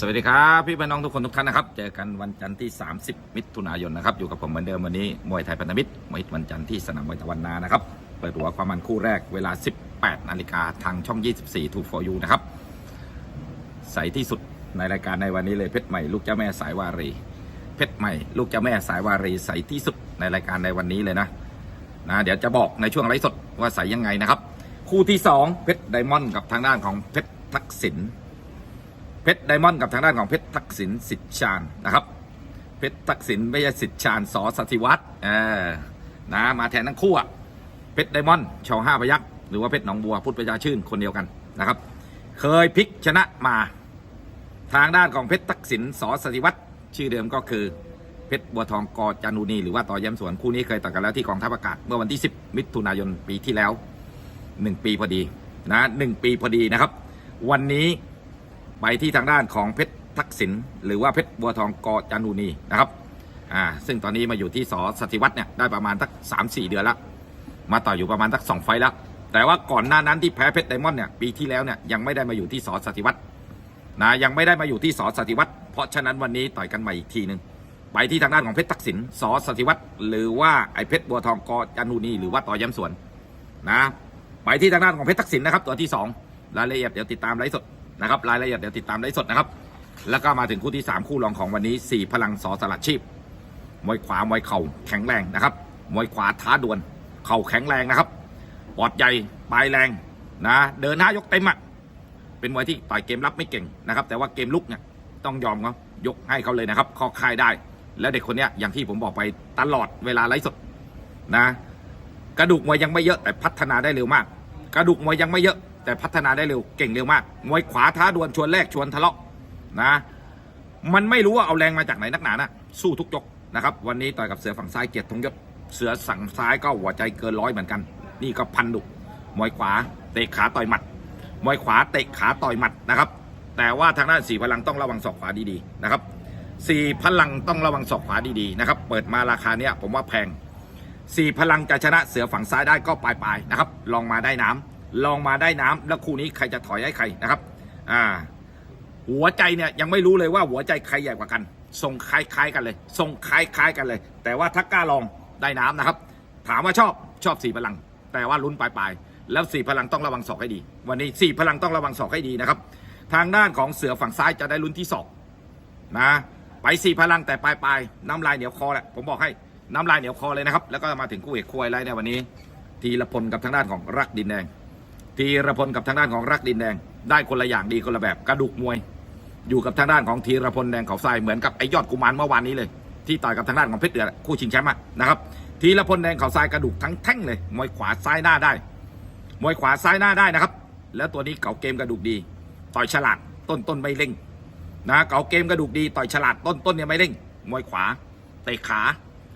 สวัสดีครับพี่พี่น้องทุกคนทุกท่านนะครับเจอกันวันจันทร์ที่ 30 มิถุนายนนะครับอยู่กับผมเหมือนเดิมวันนี้มวยไทยพันธมิตรมวยวันจันทร์ที่สนามมวยตะวันนานะครับเปิดหัวความมันคู่แรกเวลา 18นาฬิกาทางช่อง 24 2 for you นะครับใสที่สุดในรายการในวันนี้เลยเพชรใหม่ลูกเจ้าแม่สายวารี เพชรใหม่ลูกเจ้าแม่สายวารีใสที่สุดในรายการในวันนี้เลยนะนะเดี๋ยวจะบอกในช่วงไลฟ์สดว่าใสยังไงนะครับคู่ที่สองเพชรไดมอนด์กับทางด้านของเพชรทักษิณ เพชรไดมอนด์กับทางด้านของเพชรทักษิณสิทธิชาญนะครับ เพชรทักษิณไม่ใช่สิทธิชาญสอสติวัฒน์เออนะมาแทนทั้งคู่อะเพชรไดมอนด์ชาวห้าพยักษ์หรือว่าเพชรหนองบัวพุทธประชาชื่นคนเดียวกันนะครับ เคยพลิกชนะมาทางด้านของเพชรทักษิณสอสติวัฒน์ชื่อเดิมก็คือเพชรบัวทองกอจานุนีหรือว่าต่อย้ำสวนคู่นี้เคยต่อกันแล้วที่กองทัพอากาศเมื่อวันที่ 10 มิถุนายนปีที่แล้ว 1 ปีพอดีนะหนึ่งปีพอดีนะครับ วันนี้ ไปที่ทางด้านของเพชรทักษิณหรือว่าเพชรบัวทองกอจานุนีนะครับอ่าซึ่งตอนนี้มาอยู่ที่สอสติวัฒน์เนี่ยได้ประมาณสักสามสี่เดือนล้วมาต่ออยู่ประมาณสักสองไฟล์แล้ว แต่ว่าก่อนหน้านั้นที่แพ้เพชรไดมอนด์เนี่ยปีที่แล้วเนี่ยยังไม่ได้มาอยู่ที่สอสติวัฒน์นะยังไม่ได้มาอยู่ที่สอสติวัฒน์เพราะฉะนั้นวันนี้ต่อยกันใหม่อีกทีหนึ่งไปที่ทางด้านของเพชรทักษิณสอสติวัฒน์หรือว่าไอเพชรบัวทองกอจานุนีหรือว่าต่อย้ำสวนนะไปที่ทางด้านของเพชรทักษิณนะครับตัวที่สองรายละเอียดเดี๋ยวติดตามไลฟ์สด นะครับรายละเอียดเดี๋ยวติดตามไลฟ์สดนะครับ แล้วก็มาถึงคู่ที่สามคู่รองของวันนี้สี่พลังสอสลัดชีพมวยขวามวยเข่าแข็งแรงนะครับมวยขวาท้าดวลเข่าแข็งแรงนะครับปอดใหญ่ปลายแรงนะเดินหน้ายกเต็มอะเป็นมวยที่ต่อยเกมรับไม่เก่งนะครับ แต่ว่าเกมลุกเนี่ยต้องยอมเขายกให้เขาเลยนะครับข้อค่ายได้ แล้วเด็กคนนี้อย่างที่ผมบอกไปตลอดเวลาไลฟ์สดนะ กระดูกมวยยังไม่เยอะแต่พัฒนาได้เร็วมาก กระดูกมวยยังไม่เยอะ แต่พัฒนาได้เร็วเก่งเร็วมากมวยขวาท้าดวลชวนแรกชวนทะเลาะนะ มันไม่รู้ว่าเอาแรงมาจากไหนนักหนานะสู้ทุกยกนะครับ วันนี้ต่อยกับเสือฝั่งซ้ายเกียรติธงยศเสือสั่งซ้ายก็หัวใจเกินร้อยเหมือนกัน นี่ก็พันดุมวยขวาเตะขาต่อยหมัดมวยขวาเตะขาต่อยหมัดนะครับ แต่ว่าทางด้านสี่พลังต้องระวังศอกขวาดีๆนะครับสี่พลังต้องระวังศอกขวาดีๆนะครับ เปิดมาราคาเนี้ยผมว่าแพงสี่พลังจะชนะเสือฝั่งซ้ายได้ก็ปลายๆนะครับ ลองมาได้น้ำ ลองมาได้น้ำแล้วคู่นี้ใครจะถอยให้ใครนะครับ อ่า หัวใจเนี่ยยังไม่รู้เลยว่าหัวใจใครใหญ่กว่ากันทรงคล้ายๆกันเลยทรงคล้ายๆกันเลย แต่ว่าถ้ากล้าลองได้น้ำนะครับ ถามว่าชอบชอบสี่พลัง แต่ว่าลุ้นปลายๆแล้วสี่พลังต้องระวังศอกให้ดี วันนี้สี่พลังต้องระวังศอกให้ดีนะครับ ทางด้านของเสือฝั่งซ้ายจะได้ลุ้นที่ศอกนะไปสี่พลังแต่ปลายๆน้ำลายเหนียวคอแหละผมบอกให้น้ำลายเหนียวคอเลยนะครับ แล้วก็มาถึงคู่เอกคู่ไฮไลในวันนี้ ทีละพลกับทางด้านของรักดินแดง ทีระพลกับทางด้านของรักดินแดง ได้คนละอย่างดีคนละแบบกระดูกมวย อยู่กับทางด้านของทีระพลแดงเขาทรายเหมือนกับไอยอดกุมารเมื่อวานนี้เลย ที่ต่อยกับทางด้านของเพชรเดือดคู่ชิงแชมป์นะครับทีระพลแดงเขาทรายกระดูกทั้งแท่งเลยมวยขวาซ้ายหน้าได้ มวยขวาซ้ายหน้าได้นะครับ แล้วตัวนี้เก่าเกมกระดูกดี ต่อยฉลาดต้นต้นไม่เร่งนะเก่าเกมกระดูกดีต่อยฉลาดต้นต้นเนี่ยไม่เร่ง มวยขวาเตะขา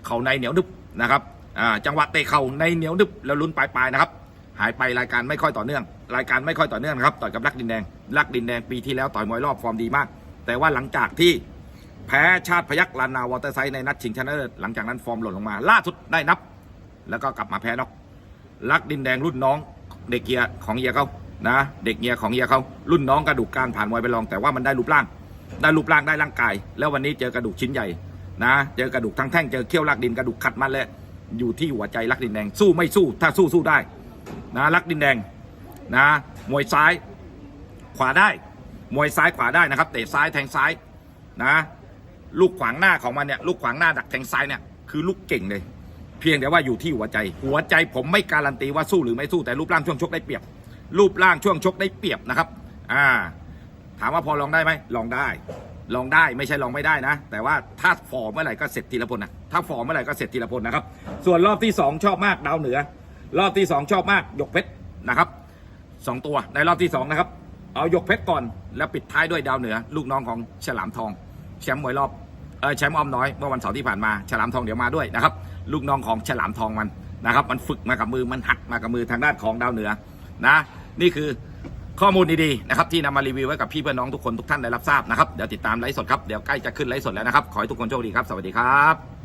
เข่าในเหนียวนึบนะครับอ่าจังหวะเตะเข่าในเหนียวนึบแล้วลุ้นปลายๆนะครับ หายไปรายการไม่ค่อยต่อเนื่อง รายการไม่ค่อยต่อเนื่องนะครับต่อยกับรักดินแดงรักดินแดงปีที่แล้วต่อยมวยรอบฟอร์มดีมาก แต่ว่าหลังจากที่แพ้ชาติพยักลานาวอเตอร์ไซด์ในนัดชิงชนะเลิศหลังจากนั้นฟอร์มหล่นลงมา ล่าสุดได้นับ แล้วก็กลับมาแพ้น็อกรักดินแดงรุ่นน้อง เด็กเกียร์ของเฮียเขานะ เด็กเกียร์ของเฮียเขารุ่นน้องกระดูกการผ่านมวยไปลอง แต่ว่ามันได้รูปร่าง ได้รูปร่างได้ร่างกาย แล้ววันนี้เจอกระดูกชิ้นใหญ่นะเจอกระดูกทั้งแท่งเจอเขี้ยวรักดินกระดูกขัดมันเลยอยู่ที่หัวใจรักดินแดงสู้ไม่สู้ถ้าสู้สู้ได้ นะรักดินแดงนะมวยซ้ายขวาได้ มวยซ้ายขวาได้นะครับ เตะซ้ายแทงซ้ายนะลูกขวางหน้าของมันเนี่ยลูกขวางหน้าดักแทงซ้ายเนี่ยคือลูกเก่งเลย เพียงแต่ว่าอยู่ที่หัวใจ หัวใจผมไม่การันตีว่าสู้หรือไม่สู้แต่รูปร่างช่วงชกได้เปรียบ รูปร่างช่วงชกได้เปรียบนะครับอ่าถามว่าพอลองได้ไหมลองได้ ลองได้ไม่ใช่ลองไม่ได้นะ แต่ว่าถ้าฟอร์มเมื่อไหร่ก็เสร็จทีละพลนะถ้าฟอร์มเมื่อไหร่ก็เสร็จทีละพลนะครับส่วนรอบที่สองชอบมากดาวเหนือ รอบที่สองชอบมากหยกเพชรนะครับสองตัวในรอบที่สองนะครับ เอาหยกเพชรก่อนแล้วปิดท้ายด้วยดาวเหนือ ลูกน้องของฉลามทองแชมป์มวยรอบเออแชมป์อ้อมน้อยเมื่อวันเสาร์ที่ผ่านมาฉลามทองเดี๋ยวมาด้วยนะครับลูกน้องของฉลามทองมันนะครับ มันฝึกมากับมือมันหักมากับมือทางด้านของดาวเหนือนะนี่คือข้อมูลดีๆนะครับที่นำมารีวิวไว้กับพี่เพื่อนน้องทุกคนทุกท่านได้รับทราบนะครับเดี๋ยวติดตามไลฟ์สดครับเดี๋ยวใกล้จะขึ้นไลฟ์สดแล้วนะครับขอให้ทุกคนโชคดีครับสวัสดีครับ